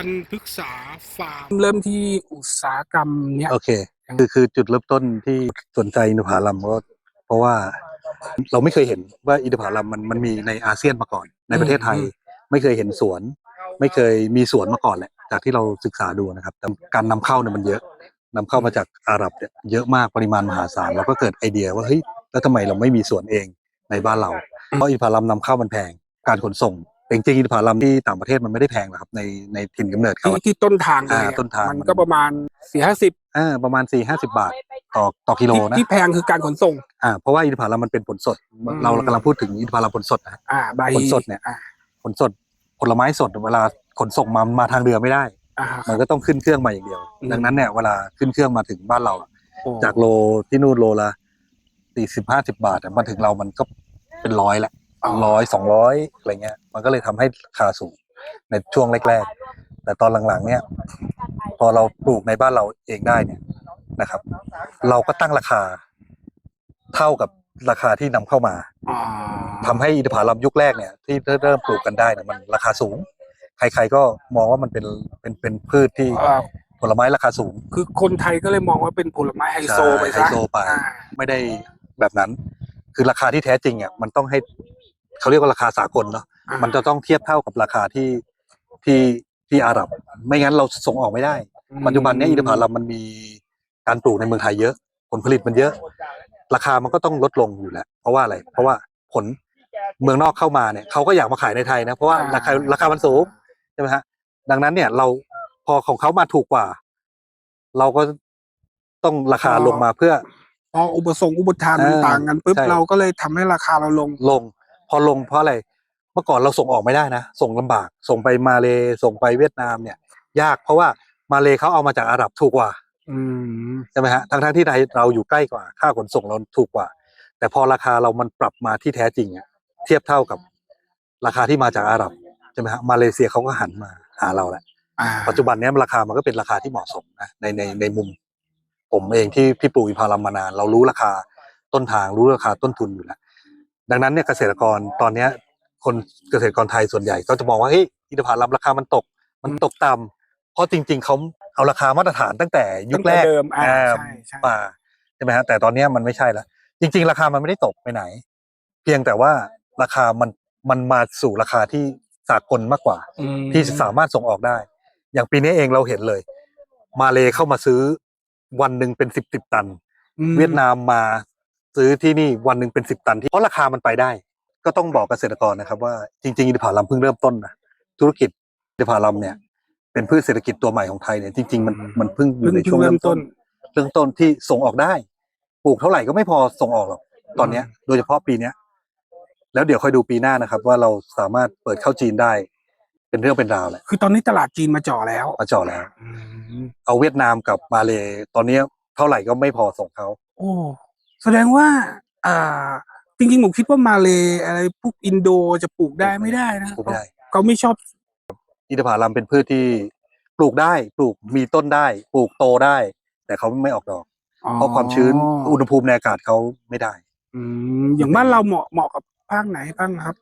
พันธุ์พฤกษาฟาร์มเริ่มที่อุตสาหกรรมเนี้ย โอเค คือคือจุดเริ่มต้นที่สนใจอินทผลัมก็เพราะว่าเราไม่เคยเห็นว่าอินทผลัมมันมันมีในอาเซียนมาก่อน ในประเทศไทยอืมไม่เคยเห็นสวน ไม่เคยมีสวนมาก่อนแหละจากที่เราศึกษาดูนะครับแต่การนำเข้าเนี่ยมันเยอะนำเข้ามาจากอาหรับเนี่ยเยอะมากปริมาณมหาศาลเราก็เกิดไอเดียว่าเฮ้ยแล้วทำไมเราไม่มีสวนเองในบ้านเรา เพราะอินทผลัมนำเข้ามันแพงการขนส่ง แต่จริงๆอินทผลัมที่ต่างประเทศมันไม่ได้แพงหรอกครับในในถิ่นกำเนิดเขาที่ที่ต้นทางเลยอ่าอะต้นทาง มันก็ประมาณสี่ห้าสิบอ่าประมาณ4ี่ห้าสิบาทต่อต่อกิโลที่นะที่แพงคือการขนส่ง อ่าเพราะว่าอินทผลัมมันเป็นผลสด อืม เรากำลังพูดถึงอินทผลัมผลสดนะอ่าใบผลสดเนี่ย อ่าผลสดผลไม้สดเวลาขนส่งมามาทางเรือไม่ได้ อ่า มันก็ต้องขึ้นเครื่องมาอย่างเดียว อืม ดังนั้นเนี่ยเวลาขึ้นเครื่องมาถึงบ้านเราอะโอ้จากโลที่นู่นโลละสี่สิบห้าสิบาทอะมาถึงเรามันก็เป็นร้อยแหละ ร้อยสองร้อยอะไรเงี้ย มันก็เลยทำให้ราคาสูงในช่วงแรกๆ แต่ตอนหลังๆ เนี่ย พอเราปลูกในบ้านเราเองได้เนี่ยนะครับ เราก็ตั้งราคาเท่ากับราคาที่นำเข้ามาอ่าทำให้อินทผลัมยุคแรกเนี่ย ที่เริ่มปลูกกันได้เนี่ยมันราคาสูง ใครๆก็มองว่ามันเป็นเป็นเป็นพืชที่อ่าผลไม้ราคาสูง คือคนไทยก็เลยมองว่าเป็นผลไม้ไฮโซไปไฮซะโซไปอ่าไม่ได้แบบนั้น คือราคาที่แท้จริงอะมันต้องให้ เขาเรียกว่าราคาสากลเนาะอ่ามันจะต้องเทียบเท่ากับราคาที่ที่ที่อาหรับ ไม่งั้นเราส่งออกไม่ได้ ปัจจุบันเนี้อินทผลัมมันมีการปลูกในเมืองไทยเยอะ ผลผลิตมันเยอะ ราคามันก็ต้องลดลงอยู่แล้ว เพราะว่าอะไร เพราะว่าผลเมืองนอกเข้ามาเนี่ยเขาก็อยากมาขายในไทยนะเพราะว่าราคาราคามันสูงใช่ไหมฮะดังนั้นเนี่ยเราพอของเขามาถูกกว่า เราก็ต้องราคาลงมาเพื่อพออุปสงค์อุปทานมันเออต่างกันปุ๊บใช่เราก็เลยทำให้ราคาเราลงลง พอลงเพราะอะไรเมื่อก่อนเราส่งออกไม่ได้นะ ส่งลำบาก ส่งไปมาเลส่งไปเวียดนามเนี่ย ยากเพราะว่ามาเลเขาเอามาจากอาหรับถูกกว่าอืมใช่ไหมฮะทั้งทั้งๆที่ไทยเราอยู่ใกล้กว่า ค่าขนส่งเราถูกกว่า แต่พอราคาเรามันปรับมาที่แท้จริงอะเทียบเท่ากับราคาที่มาจากอาหรับใช่ไหมฮะมาเลเซียเขาก็หันมาหาเราแหละอ่าปัจจุบันเนี้ยราคามันก็เป็นราคาที่เหมาะสมนะในในในมุม ผมเองที่ที่ปลูกอินทผลัมมานานเรารู้ราคาต้นทางรู้ราคาต้นทุนอยู่แล้ว ดังนั้นเนี่ยเกษตรกรตอนเนี้ยคนเกษตรกรไทยส่วนใหญ่ก็จะมองว่าเฮ้ยอินทผลัมราคามันตก มันตกต่ำเพราะจริง ๆเขาเอาราคามาตรฐานตั้งแต่ยุคแรกตั้งแต่เดิมอ่าอ่าใช่ใช่ มาใช่ไหมฮะแต่ตอนเนี้ยมันไม่ใช่แล้วจริง ๆ ราคามันไม่ได้ตกไปไหน เพียงแต่ว่าราคามันมันมาสู่ราคาที่สากลมากกว่า อืมที่สามารถส่งออกได้ อย่างปีนี้เองเราเห็นเลย มาเลเข้ามาซื้อวันหนึ่งเป็นสิบสิบตัน อืม เวียดนามมา ซื้อที่นี่วันหนึ่งเป็นสิบตันที่เพราะราคามันไปได้ ก็ต้องบอกเกษตรกรนะครับ ว่าจริงๆอินทผลัมเพิ่งเริ่มต้นนะธุรกิจอินทผลัมเนี่ย เป็นพืชเศรษฐกิจตัวใหม่ของไทยเนี่ยจริงๆมันมันเพิ่งอเพิ่ยู่งในช่วงเริ่เริ่มมต้ต้นนเริ่มต้นที่ส่งออกได้ปลูกเท่าไหร่ก็ไม่พอส่งออกหรอกตอนเนี้ย โดยเฉพาะปีเนี้ย แล้วเดี๋ยวค่อยดูปีหน้านะครับ ว่าเราสามารถเปิดเข้าจีนได้ เป็นเรื่องเป็นราวแหละคือตอนนี้ตลาดจีนมาจ่อแล้วมาจ่อแล้วอืมเอาเวียดนามกับมาเลตอนเนี้ยเท่าไหร่ก็ไม่พอส่งเขาโอ้ แสดงว่าอ่าจริงๆผมคิดว่ามาเลยอะไรพวกอินโดจะปลูกได้ไม่ได้นะปลูกไม่ได้เขาไม่ชอบอินทผลัมเป็นพืชที่ปลูกได้ปลูกมีต้นได้ ปลูกโตได้ แต่เขาไม่ออกดอก เพราะความชื้นอุณหภูมิในอากาศเขาไม่ได้ อืมอย่างบ้านเราเหมาะเหมาะกับภาคไหนบ้างครับ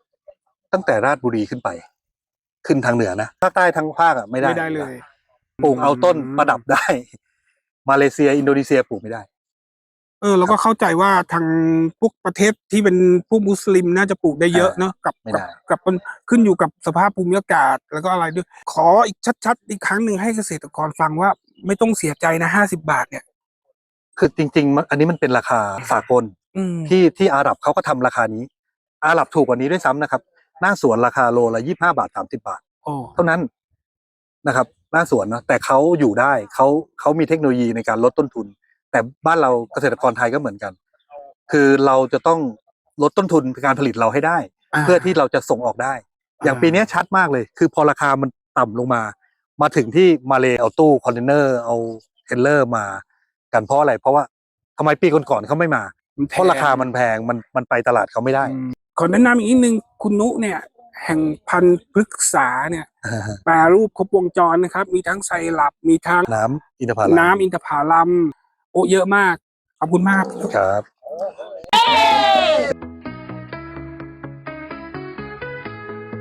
ตั้งแต่ราชบุรีขึ้นไป ขึ้นทางเหนือนะภาคใต้ทั้งภาคอะไม่ได้ไม่ได้เลย ปลูกเอาต้นประดับได้ มาเลเซียอินโดนีเซียปลูกไม่ได้ เออแล้วก็เข้าใจว่าทางพวกประเทศที่เป็นพวกมุสลิมน่าจะปลูกได้เยอะเนอะกับไม่กับได้กับมันขึ้นอยู่กับสภาพภูมิอากาศ แล้วก็อะไรด้วย ขออีกชัดๆ อีกครั้งหนึ่งให้เกษตรกรฟังว่าไม่ต้องเสียใจนะห้าสิบาทเนี่ย คือจริงๆมันอันนี้มันเป็นราคาสากลอืมที่ที่อาหรับเขาก็ทำราคานี้ อาหรับถูกกว่านี้ด้วยซ้ำนะครับ หน้าสวนราคาโลละยี่ห้าบาทสามสิบาท โอ้เท่านั้นนะครับ หน้าสวนนะแต่เขาอยู่ได้เขาเขามีเทคโนโลยีในการลดต้นทุน แต่บ้านเราเกษตรกรไทยก็เหมือนกัน คือเราจะต้องลดต้นทุนในการผลิตเราให้ได้าเพื่อที่เราจะส่งออกได้ อย่างอ่าปีนี้ชัดมากเลย คือพอราคามันต่ำลงมา มาถึงที่มาเลเอาตู้คอนเทนเนอร์เอาเทรลเลอร์มา กันเพราะอะไร เพราะว่าทำไมปีก่อนๆเขาไม่มา เพราะราคามันแพงมันมันไปตลาดเขาไม่ได้อืมขอแนะนำอีกนิดนึงคุณนุเนี่ย แห่งพันธุ์พฤกษาเนี่ยแปรรูปครบวงจรนะครับ มีทั้งไซรัปมีทั้งน้ำอินทผลัมน้ำอินทผลัมโอ้ เยอะมาก ขอบคุณมากครับ